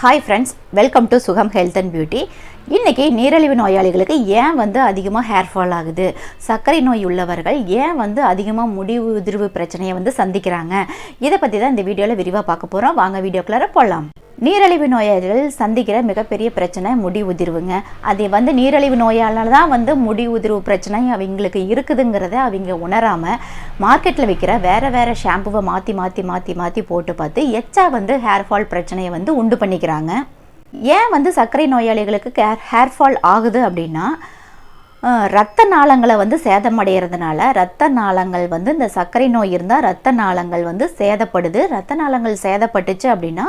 hi friends welcome to Sukam health and beauty இன்றைக்கி நீரிழிவு நோயாளிகளுக்கு ஏன் வந்து அதிகமாக ஹேர் ஃபால் ஆகுது? சர்க்கரை நோய் உள்ளவர்கள் ஏன் வந்து அதிகமாக முடி உதிர்வு பிரச்சனையை வந்து சந்திக்கிறாங்க? இதை பற்றி தான் இந்த வீடியோவில் விரிவாக பார்க்க போகிறோம் வாங்க வீடியோக்குள்ளார போகலாம் நீரிழிவு நோயாளிகள் சந்திக்கிற மிகப்பெரிய பிரச்சனை முடி உதிர்வுங்க. அது வந்து நீரிழிவு நோயாளால் தான் வந்து முடி உதிர்வு பிரச்சனை அவங்களுக்கு இருக்குதுங்கிறத அவங்க உணராமல் மார்க்கெட்டில் விற்கிற வேறு வேறு ஷாம்புவை மாற்றி மாற்றி மாற்றி மாற்றி போட்டு பார்த்து எச்சா வந்து ஹேர் ஃபால் பிரச்சனையை வந்து உண்டு பண்ணிக்கிறாங்க. ஏன் வந்து சர்க்கரை நோயாளிகளுக்கு ஹேர் ஹேர் ஃபால் ஆகுது அப்படின்னா ரத்த நாளங்களை வந்து சேதமடைகிறதுனால ரத்த நாளங்கள் வந்து இந்த சர்க்கரை நோய் இருந்தால் ரத்த நாளங்கள் வந்து சேதப்படுது. ரத்த நாளங்கள் சேதப்பட்டுச்சு அப்படின்னா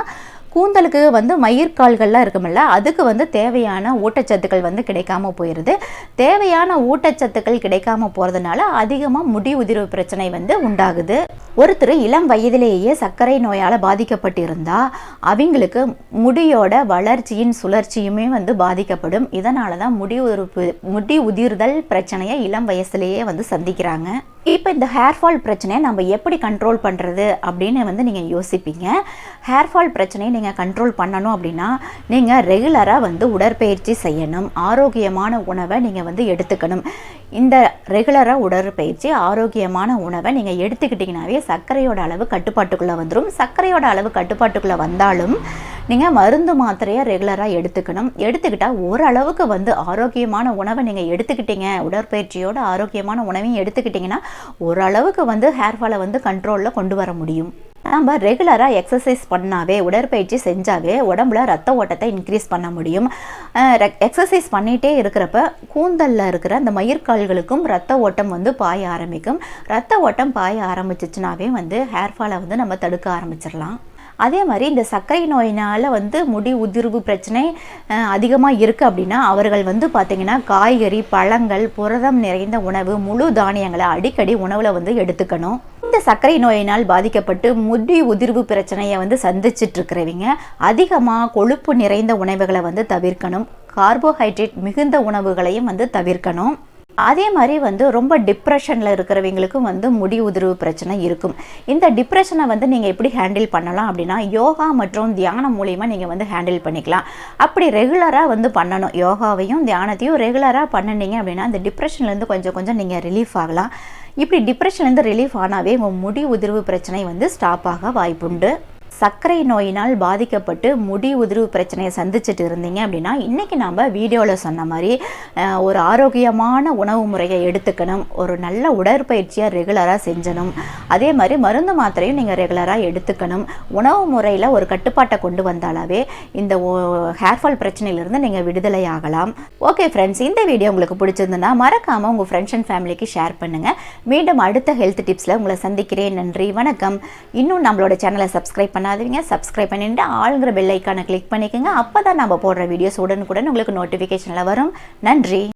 கூந்தலுக்கு வந்து மயிர்கால்கள்லாம் இருக்குமில்ல அதுக்கு வந்து தேவையான ஊட்டச்சத்துக்கள் வந்து கிடைக்காம போயிடுது தேவையான ஊட்டச்சத்துக்கள் கிடைக்காம போகிறதுனால அதிகமாக முடி உதிர்வு பிரச்சனை வந்து உண்டாகுது. ஒருத்தர் இளம் வயதிலேயே சர்க்கரை நோயால் பாதிக்கப்பட்டிருந்தா அவங்களுக்கு முடியோட வளர்ச்சியின் சுழற்சியுமே வந்து பாதிக்கப்படும். இதனால தான் முடி உதிர்வு முடி உதிர்தல் பிரச்சனையை இளம் வயசுலேயே வந்து சந்திக்கிறாங்க. இப்போ இந்த ஹேர் ஃபால் பிரச்சனையை நம்ம எப்படி கண்ட்ரோல் பண்ணுறது அப்படின்னு வந்து நீங்கள் யோசிப்பீங்க. ஹேர் ஃபால் பிரச்சனையை நீங்கள் கண்ட்ரோல் பண்ணணும் அப்படின்னா நீங்கள் ரெகுலராக வந்து உடற்பயிற்சி செய்யணும். ஆரோக்கியமான உணவை நீங்கள் வந்து எடுத்துக்கணும். இந்த ரெகுலராக உடற்பயிற்சி ஆரோக்கியமான உணவை நீங்கள் எடுத்துக்கிட்டிங்கனாவே சர்க்கரையோட அளவு கட்டுப்பாட்டுக்குள்ளே வந்துடும் சர்க்கரையோட அளவு கட்டுப்பாட்டுக்குள்ளே வந்தாலும் நீங்கள் மருந்து மாத்திரையை ரெகுலராக எடுத்துக்கணும். எடுத்துக்கிட்டால் ஓரளவுக்கு வந்து ஆரோக்கியமான உணவை நீங்கள் எடுத்துக்கிட்டீங்க. உடற்பயிற்சியோட ஆரோக்கியமான உணவையும் எடுத்துக்கிட்டிங்கன்னா ஓரளவுக்கு வந்து ஹேர் ஃபாலை வந்து கண்ட்ரோலில் கொண்டு வர முடியும். நம்ம ரெகுலராக எக்ஸசைஸ் பண்ணாவே உடற்பயிற்சி செஞ்சாவே உடம்புல ரத்த ஓட்டத்தை இன்க்ரீஸ் பண்ண முடியும். எக்ஸசைஸ் பண்ணிகிட்டே இருக்கிறப்ப கூந்தலில் இருக்கிற அந்த மயிர்கால்களுக்கும் ரத்த ஓட்டம் வந்து பாய ஆரம்பிக்கும். ரத்த ஓட்டம் பாய ஆரம்பிச்சிச்சுனாவே வந்து ஹேர் ஃபாலை வந்து நம்ம தடுக்க ஆரம்பிச்சிடலாம். அதே மாதிரி இந்த சர்க்கரை நோயினால் வந்து முடி உதிர்வு பிரச்சனை அதிகமாக இருக்குது அப்படின்னா அவர்கள் வந்து பார்த்திங்கன்னா காய்கறி பழங்கள் புரதம் நிறைந்த உணவு முழு தானியங்களை அடிக்கடி உணவில் வந்து எடுத்துக்கணும். இந்த சர்க்கரை நோயினால் பாதிக்கப்பட்டு முடி உதிர்வு பிரச்சனையை வந்து சந்திச்சுட்டு இருக்கிறவங்க அதிகமாக கொழுப்பு நிறைந்த உணவுகளை வந்து தவிர்க்கணும். கார்போஹைட்ரேட் மிகுந்த உணவுகளையும் வந்து தவிர்க்கணும். அதே மாதிரி வந்து ரொம்ப டிப்ரெஷனில் இருக்கிறவங்களுக்கும் வந்து முடி உதிர்வு பிரச்சனை இருக்கும். இந்த டிப்ரெஷனை வந்து நீங்கள் எப்படி ஹேண்டில் பண்ணலாம் அப்படின்னா யோகா மற்றும் தியானம் மூலிமா நீங்கள் வந்து ஹேண்டில் பண்ணிக்கலாம். அப்படி ரெகுலராக வந்து பண்ணணும். யோகாவையும் தியானத்தையும் ரெகுலராக பண்ணினீங்க அப்படின்னா அந்த டிப்ரெஷன்லேருந்து கொஞ்சம் கொஞ்சம் நீங்கள் ரிலீஃப் ஆகலாம். இப்படி டிப்ரெஷன்லேருந்து ரிலீஃப் ஆனாவே உங்கள் முடி உதிர்வு பிரச்சனை வந்து ஸ்டாப் ஆக வாய்ப்புண்டு. சர்க்கரை நோயினால் பாதிக்கப்பட்டு முடி உதிர்வு பிரச்சனையை சந்திச்சுட்டு இருந்தீங்க அப்படின்னா இன்றைக்கி நாம் வீடியோவில் சொன்ன மாதிரி ஒரு ஆரோக்கியமான உணவு முறையை எடுத்துக்கணும். ஒரு நல்ல உடற்பயிற்சியை ரெகுலராக செஞ்சணும். அதே மாதிரி மருந்து மாத்திரையும் நீங்கள் ரெகுலராக எடுத்துக்கணும். உணவு முறையில் ஒரு கட்டுப்பாட்டை கொண்டு வந்தாலாவே இந்த ஹேர் ஃபால் பிரச்சனையிலிருந்து நீங்கள் விடுதலை ஆகலாம். ஓகே ஃப்ரெண்ட்ஸ் இந்த வீடியோ உங்களுக்கு பிடிச்சிருந்துன்னா மறக்காமல் உங்கள் ஃப்ரெண்ட்ஸ் அண்ட் ஃபேமிலிக்கு ஷேர் பண்ணுங்கள் மீண்டும் அடுத்த ஹெல்த் டிப்ஸில் உங்களை சந்திக்கிறேன். நன்றி வணக்கம். இன்னும் நம்மளோட சேனலை சப்ஸ்கிரைப் பண்ணாதீங்க. சப்ஸ்கிரைப் பண்ணிட்டு ஆளுங்கிற பெல் ஐக்கானை கிளிக் பண்ணிக்கோங்க. அப்போ தான் நம்ம போடுற வீடியோஸ் உடனுக்குடன் உங்களுக்கு நோட்டிஃபிகேஷனில் வரும். நன்றி.